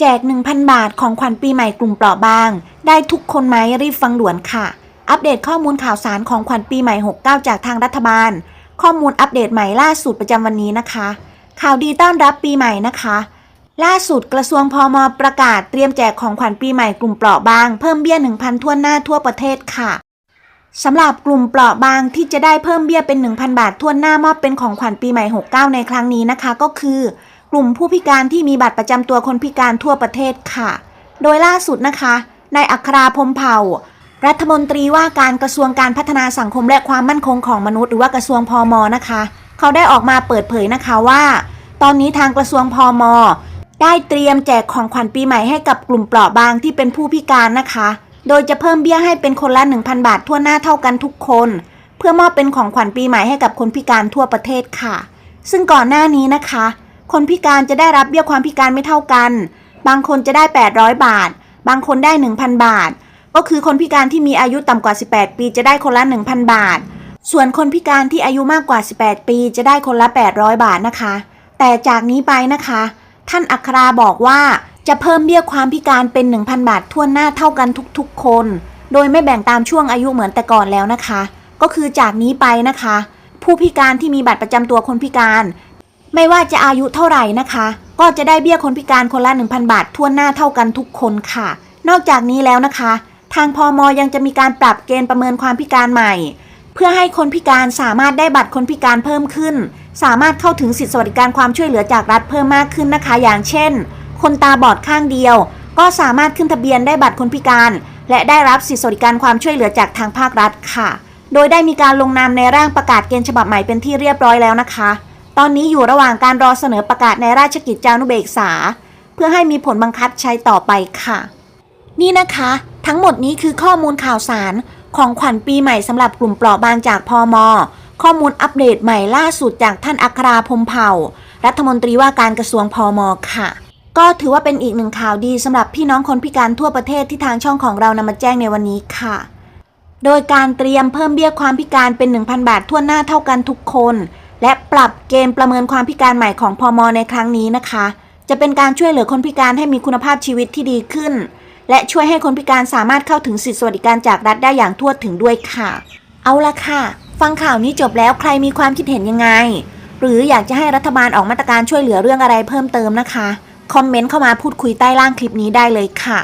แจก 1,000 บาทของขวัญปีใหม่กลุ่มเปราะบาง ได้ทุกคนไหมรีบฟังด่วนค่ะ อัปเดตข้อมูลข่าวสารของขวัญปีใหม่ 69 จากทางรัฐบาล ข้อมูลอัปเดตใหม่ล่าสุดประจำวันนี้นะคะ ข่าวดีต้อนรับปีใหม่นะคะ ล่าสุดกระทรวงพมประกาศเตรียมแจกของขวัญปีใหม่กลุ่มเปราะบาง เพิ่มเบี้ย 1,000 ทั่วหน้าทั่วประเทศค่ะสำหรับกลุ่มเปราะบางที่จะได้เพิ่มเบี้ยเป็น 1,000 บาททั่วหน้ามอบเป็นของขวัญปีใหม่ 69 ในครั้งนี้นะคะ ก็คือ กลุ่มผู้พิการที่มีบัตรประจำตัวคนพิการทั่วประเทศค่ะ โดยล่าสุดนะคะนายอัคราพรมเผ่า รัฐมนตรีว่าการกระทรวงการพัฒนาสังคมและความมั่นคงของมนุษย์หรือว่ากระทรวงพอมนะคะ เขาได้ออกมาเปิดเผยนะคะว่า ตอนนี้ทางกระทรวงพอมได้เตรียมแจกของขวัญปีใหม่ให้กับกลุ่มเปราะบางที่เป็นผู้พิการนะคะ โดยจะเพิ่มเบี้ยให้เป็นคนละ 1,000 บาททั่วหน้าเท่ากันทุกคน เพื่อมอบเป็นของขวัญปีใหม่ให้กับคนพิการทั่วประเทศค่ะ ซึ่งก่อนหน้านี้นะคะ คนพิการจะได้รับเบี้ยความพิการไม่เท่ากัน บางคนจะได้ 800 บาท บางคนได้ 1,000 บาท ก็คือคนพิการที่มีอายุต่ำกว่า 18 ปีจะได้คนละ 1,000 บาท ส่วนคนพิการที่อายุมากกว่า 18 ปีจะได้คนละ 800 บาทนะคะ แต่จากนี้ไปนะคะ ท่านอัคราบอกว่าจะเพิ่มเบี้ยความพิการเป็น 1,000 บาททั่วหน้าเท่ากันทุกๆ คน โดยไม่แบ่งตามช่วงอายุเหมือนแต่ก่อนแล้วนะคะ ก็คือจากนี้ไปนะคะ ผู้พิการที่มีบัตรประจำตัวคนพิการ ไม่ว่าจะอายุเท่าไหร่นะคะ ก็จะได้เบี้ยคนพิการคนละ 1,000 บาททั่วหน้าเท่ากันทุกคนค่ะ นอกจากนี้แล้วนะคะ ทางพอมยังจะมีการปรับเกณฑ์ประเมินความพิการใหม่ เพื่อให้คนพิการสามารถได้บัตรคนพิการเพิ่มขึ้น สามารถเข้าถึงสิทธิสวัสดิการความช่วยเหลือจากรัฐเพิ่มมากขึ้นนะคะ อย่างเช่น คนตาบอดข้างเดียว ก็สามารถขึ้นทะเบียนได้บัตรคนพิการ และได้รับสิทธิสวัสดิการความช่วยเหลือจากทางภาครัฐค่ะ โดยได้มีการลงนามในร่างประกาศเกณฑ์ฉบับใหม่เป็นที่เรียบร้อยแล้วนะคะ ตอนนี้อยู่ระหว่างการรอเสนอประกาศในราชกิจจานุเบกษา เพื่อให้มีผลบังคับใช้ต่อไปค่ะ นี่นะคะ ทั้งหมดนี้คือข้อมูลข่าวสารของขวัญปีใหม่สำหรับกลุ่มเปราะบางจากพอมข้อมูลอัปเดตใหม่ล่าสุดจากท่านอัคราพมเผ่า รัฐมนตรีว่าการกระทรวงพอมค่ะ ก็ถือว่าเป็นอีกหนึ่งข่าวดีสำหรับพี่น้องคนพิการทั่วประเทศที่ทางช่องของเรานำมาแจ้งในวันนี้ค่ะ โดยการเตรียมเพิ่มเบี้ยความพิการเป็น 1,000 บาททั่วหน้าเท่ากันทุกคน และปรับเกณฑ์ประเมินความพิการใหม่ของพอมในครั้งนี้นะคะ จะเป็นการช่วยเหลือคนพิการให้มีคุณภาพชีวิตที่ดีขึ้น และช่วยให้คนพิการสามารถเข้าถึงสิทธิสวัสดิการจากรัฐได้อย่างทั่วถึงด้วยค่ะ เอาละค่ะ ฟังข่าวนี้จบแล้วใครมีความคิดเห็นยังไง หรืออยากจะให้รัฐบาลออกมาตรการช่วยเหลือเรื่องอะไรเพิ่มเติมนะคะ คอมเมนต์เข้ามาพูดคุยใต้ล่างคลิปนี้ได้เลยค่ะ